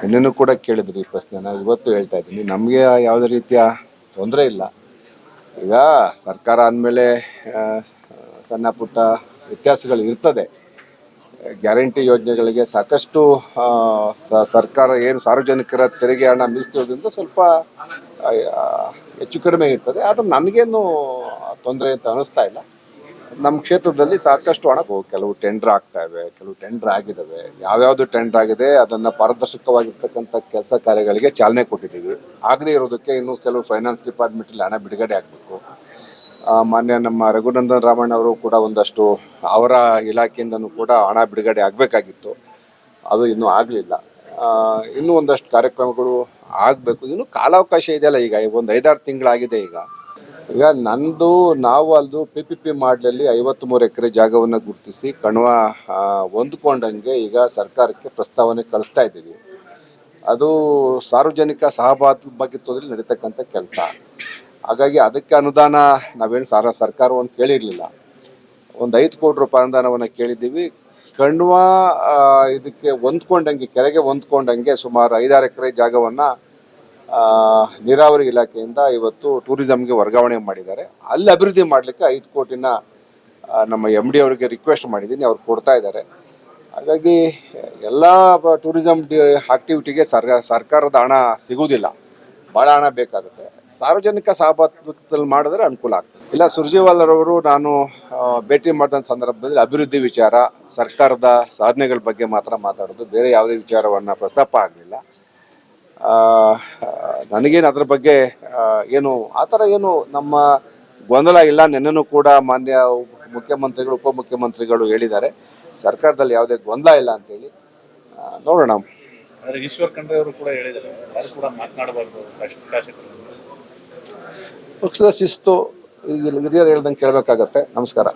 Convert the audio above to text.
ನಿನ್ನೆನೂ ಕೂಡ ಕೇಳಿದ್ರು ಈ ಪ್ರಶ್ನೆ. ನಾನು ಇವತ್ತು ಹೇಳ್ತಾ ಇದ್ದೀನಿ. ನಮಗೆ ಯಾವುದೇ ರೀತಿಯ ತೊಂದರೆ ಇಲ್ಲ. ಈಗ ಸರ್ಕಾರ ಅಂದಮೇಲೆ ಸಣ್ಣ ಪುಟ್ಟ ವ್ಯತ್ಯಾಸಗಳು ಇರ್ತದೆ. ಗ್ಯಾರಂಟಿ ಯೋಜನೆಗಳಿಗೆ ಸಾಕಷ್ಟು ಸರ್ಕಾರ ಏನು ಸಾರ್ವಜನಿಕರ ತೆರಿಗೆ ಹಣ ಮೀಸಲಿರೋದ್ರಿಂದ ಸ್ವಲ್ಪ ಹೆಚ್ಚು ಕಡಿಮೆ ಇರ್ತದೆ. ಆದರೆ ನನಗೇನು ತೊಂದರೆ ಅಂತ ಅನ್ನಿಸ್ತಾ ಇಲ್ಲ. ನಮ್ಮ ಕ್ಷೇತ್ರದಲ್ಲಿ ಸಾಕಷ್ಟು ಹಣ ಕೆಲವು ಟೆಂಡರ್ ಆಗ್ತಾ ಇವೆ, ಕೆಲವು ಟೆಂಡರ್ ಆಗಿದ್ದಾವೆ ಯಾವ್ಯಾವ್ದು ಟೆಂಡರ್ ಆಗಿದೆ, ಅದನ್ನ ಪಾರದರ್ಶಕವಾಗಿರ್ತಕ್ಕಂಥ ಕೆಲಸ ಕಾರ್ಯಗಳಿಗೆ ಚಾಲನೆ ಕೊಟ್ಟಿದ್ದೀವಿ. ಆಗದೇ ಇರೋದಕ್ಕೆ ಇನ್ನು ಕೆಲವು ಫೈನಾನ್ಸ್ ಡಿಪಾರ್ಟ್ಮೆಂಟಲ್ಲಿ ಹಣ ಬಿಡುಗಡೆ ಆಗಬೇಕು. ಮಾನ್ಯ ನಮ್ಮ ರಘುನಂದನ್ ರಾಮಣ್ಣ ಅವರು ಕೂಡ ಒಂದಷ್ಟು ಅವರ ಇಲಾಖೆಯಿಂದನೂ ಕೂಡ ಹಣ ಬಿಡುಗಡೆ ಆಗಬೇಕಾಗಿತ್ತು. ಅದು ಇನ್ನೂ ಆಗಲಿಲ್ಲ. ಇನ್ನೂ ಒಂದಷ್ಟು ಕಾರ್ಯಕ್ರಮಗಳು ಆಗಬೇಕು. ಇನ್ನೂ ಕಾಲಾವಕಾಶ ಇದೆಯಲ್ಲ ಈಗ ಒಂದು ಐದಾರು ತಿಂಗಳಾಗಿದೆ ಈಗ. ಈಗ ನಂದು, ನಾವು ಅಲ್ದು ಪಿ ಪಿ ಪಿ ಮಾಡಲಲ್ಲಿ ಐವತ್ತು ಮೂರು ಎಕರೆ ಜಾಗವನ್ನು ಗುರುತಿಸಿ ಕಣ್ವ ಹೊಂದ್ಕೊಂಡಂಗೆ ಈಗ ಸರ್ಕಾರಕ್ಕೆ ಪ್ರಸ್ತಾವನೆ ಕಳಿಸ್ತಾ ಇದ್ದೀವಿ. ಅದು ಸಾರ್ವಜನಿಕ ಸಹಭಾಗಿತ್ವದಲ್ಲಿ ನಡೀತಕ್ಕಂಥ ಕೆಲಸ. ಹಾಗಾಗಿ ಅದಕ್ಕೆ ಅನುದಾನ ನಾವೇನು ಸಾರ ಸರ್ಕಾರವನ್ನು ಕೇಳಿರಲಿಲ್ಲ. ಒಂದು ಐದು ಕೋಟಿ ರೂಪಾಯಿ ಅನುದಾನವನ್ನು ಕೇಳಿದ್ದೀವಿ. ಕಣ್ವ ಇದಕ್ಕೆ ಹೊಂದ್ಕೊಂಡಂಗೆ, ಕೆರೆಗೆ ಹೊಂದ್ಕೊಂಡಂಗೆ ಸುಮಾರು ಐದಾರು ಎಕರೆ ಜಾಗವನ್ನು ನೀರಾವರಿ ಇಲಾಖೆಯಿಂದ ಇವತ್ತು ಟೂರಿಸಮ್ಗೆ ವರ್ಗಾವಣೆ ಮಾಡಿದ್ದಾರೆ. ಅಲ್ಲಿ ಅಭಿವೃದ್ಧಿ ಮಾಡಲಿಕ್ಕೆ ಐದು ಕೋಟಿನ ನಮ್ಮ ಎಂ ಡಿ ಅವರಿಗೆ ರಿಕ್ವೆಸ್ಟ್ ಮಾಡಿದ್ದೀನಿ. ಅವ್ರು ಕೊಡ್ತಾ ಇದ್ದಾರೆ. ಹಾಗಾಗಿ ಎಲ್ಲ ಟೂರಿಸಂ ಆಕ್ಟಿವಿಟಿಗೆ ಸರ್ಕಾರ ಸರ್ಕಾರದ ಹಣ ಸಿಗುವುದಿಲ್ಲ. ಭಾಳ ಹಣ ಬೇಕಾಗುತ್ತೆ. ಸಾರ್ವಜನಿಕ ಸಹಭಾಗಿತ್ವದಲ್ಲಿ ಮಾಡಿದ್ರೆ ಅನುಕೂಲ ಆಗ್ತದೆ. ಇಲ್ಲ ಸುರ್ಜೇವಾಲರವರು ನಾನು ಭೇಟಿ ಮಾಡಿದ ಸಂದರ್ಭದಲ್ಲಿ ಅಭಿವೃದ್ಧಿ ವಿಚಾರ, ಸರ್ಕಾರದ ಸಾಧನೆಗಳ ಬಗ್ಗೆ ಮಾತ್ರ ಮಾತಾಡೋದು. ಬೇರೆ ಯಾವುದೇ ವಿಚಾರವನ್ನು ಪ್ರಸ್ತಾಪ ಆಗಲಿಲ್ಲ. ನನಗೇನು ಅದ್ರ ಬಗ್ಗೆ ಏನು ಆ ಥರ ಏನು ನಮ್ಮ ಗೊಂದಲ ಇಲ್ಲ. ನಿನ್ನೆನೂ ಕೂಡ ಮಾನ್ಯ ಮುಖ್ಯಮಂತ್ರಿಗಳು ಉಪಮುಖ್ಯಮಂತ್ರಿಗಳು ಹೇಳಿದ್ದಾರೆ. ಸರ್ಕಾರದಲ್ಲಿ ಯಾವುದೇ ಗೊಂದಲ ಇಲ್ಲ ಅಂತೇಳಿ ನೋಡೋಣ. ಈಶ್ವರ್ ಖಂಡ್ರೆ ಅವರು ಕೂಡ ಹೇಳಿದ್ದಾರೆ. ಯಾರು ಕೂಡ ಮಾತನಾಡಬಾರ್ದು ಶಾಸಕರು. ಪಕ್ಷದ ಶಿಸ್ತು ಈಗ ಹಿರಿಯರು ಹೇಳ್ದಂಗೆ ಕೇಳಬೇಕಾಗತ್ತೆ. ನಮಸ್ಕಾರ.